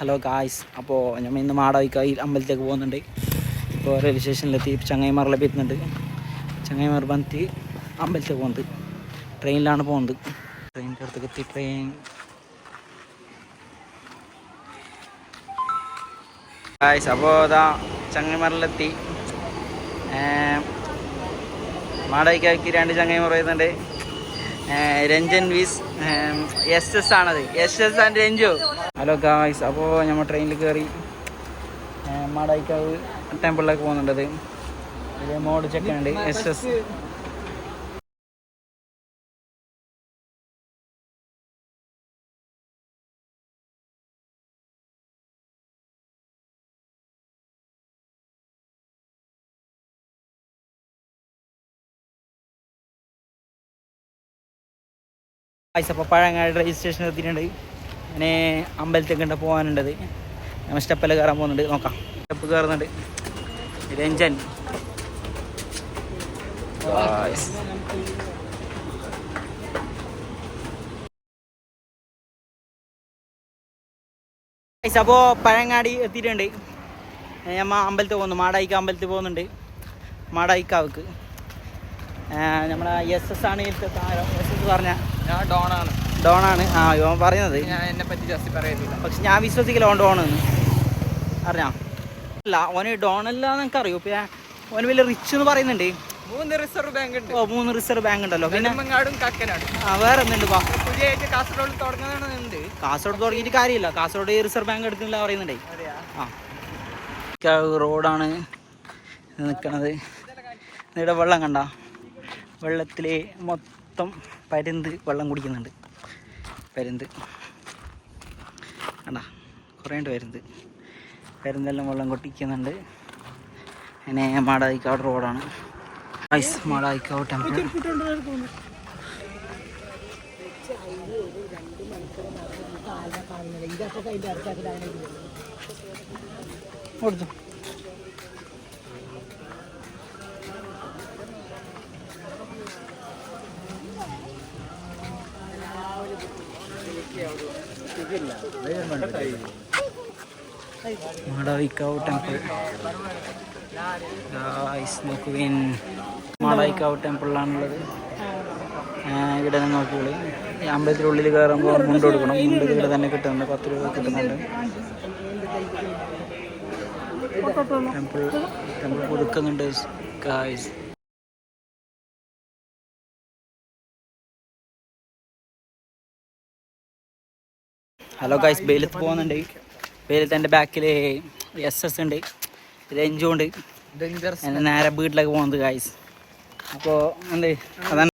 Hello guys അപ്പോൾ ഞമ്മ ഇന്ന് മാടായിക്കായി അമ്പലത്തേക്ക് പോകുന്നുണ്ട്. ഇപ്പോൾ റെയിൽവേ സ്റ്റേഷനിലെത്തി ചങ്ങായിമാറിലെത്തി എത്തുന്നുണ്ട് ചങ്ങൈമാർ വന്നിട്ട് അമ്പലത്തേക്ക് പോകുന്നത് ട്രെയിനിലാണ് പോകുന്നത്. ട്രെയിനിന്റെ അടുത്തേക്ക് എത്തി. ട്രെയിൻ. ഗായ്സ് അപ്പോൾ ഇതാ ചങ്ങൈമാറിലെത്തി മാടായിക്കായ്ക്ക് രണ്ട് ചങ്ങൈമാർ വരുന്നുണ്ട്. രഞ്ജൻ വീസ് എസ് എസ് ആണത്. S S and Ranju. Hello guys അപ്പോൾ നമ്മൾ ട്രെയിനിൽ കയറി മാടായിക്കാവ് ടെമ്പിളിലേക്ക് പോകുന്നുണ്ടത് മോഡ് ചെക്ക് ഉണ്ട് എസ് എസ് അപ്പോൾ പഴങ്ങാട് രജിസ്ട്രേഷൻ എത്തിയിട്ടുണ്ട്. അങ്ങനെ അമ്പലത്തേക്ക് ഉണ്ട് പോകാനുണ്ടത് നമ്മൾ സ്റ്റെപ്പെല്ലാം കയറാൻ പോകുന്നുണ്ട് നോക്കാം. സ്റ്റെപ്പ് കയറുന്നുണ്ട് രഞ്ജൻ അപ്പോൾ പഴങ്ങാടി എത്തിയിട്ടുണ്ട്. ഞമ്മ അമ്പലത്തിൽ പോകുന്നു. മാടായിക്ക അമ്പലത്തിൽ പോകുന്നുണ്ട്. മാടായിക്കാവക്ക്. നമ്മളെ എസ് എസ് ആണ് താരം. എസ് എസ് പറഞ്ഞ ഞാൻ ഡോണാണ്. ഡോണാണ്. ആ ഇവൻ പറയുന്നത്. ഞാൻ എന്നെ പറ്റി ജസ്റ്റ് പറയുന്നില്ല പക്ഷെ ഞാൻ വിശ്വസിക്കില്ല ഓൺ ഡോണെന്ന് അറിഞ്ഞാ? അല്ല ഓന് ഡോണല്ല നിനക്ക് അറിയൂ. ഇപ്പൊ ഓന് വലിയ റിച്ച് എന്ന് പറയുന്നുണ്ട്. മൂന്ന് റിസർവ് ബാങ്ക് ഉണ്ട്. ഓ മൂന്ന് റിസർവ് ബാങ്ക് ഉണ്ടല്ലോ. പിന്നെ നെടുമങ്ങാടും കക്കനാടും. ആ വേറെ എന്തുണ്ട് കാസർഗോഡ് തുടങ്ങിയിട്ട് കാര്യമില്ല. കാസർഗോഡ് റിസർവ് ബാങ്ക് എടുക്കുന്നില്ല പറയുന്നുണ്ടേ. ആ. റോഡാണ്. നിൽക്കണത് ഇവിടെ വെള്ളം കണ്ട. വെള്ളത്തിൽ മൊത്തം പരുന്ത് വെള്ളം കുടിക്കുന്നുണ്ട്. പരുന്ത്. അടാ കുറേ ഉണ്ട് പരുന്ത്. പരുന്തെല്ലാം വെള്ളം കൊട്ടിക്കുന്നുണ്ട്. അങ്ങനെ മാടായിക്കാവട്ട് റോഡാണ്. ഐസ് മാടായിക്കാവ് ടെമ്പിൾ കൊടുത്തു? മാടായിക്കാവ് ടെമ്പിൾ നോക്കുവിൻ മാടായിക്കാവ് ടെമ്പിളിലാണുള്ളത് ഇവിടെ നിന്ന് നോക്കിയോളി അമ്പലത്തിനുള്ളിൽ കയറുമ്പോൾ മുണ്ട് കൊടുക്കണം. മുണ്ട് ഇവിടെ തന്നെ കിട്ടുന്നുണ്ട്. പത്ത് രൂപ കിട്ടുന്നുണ്ട്. ടെമ്പിൾ ടെമ്പിൾ കൊടുക്കുന്നുണ്ട് ഗായ്സ് ഹലോ ഗൈസ് ബെയിലത്ത് പോകുന്നുണ്ട്. ബെയിലത്ത് എന്റെ ബാക്കിൽ എസ് എസ് ഉണ്ട് രഞ്ജു ഉണ്ട്. നേരെ വീട്ടിലേക്ക് പോകുന്നത് ഗൈസ് അപ്പോൾ എന്ത്? അതാണ്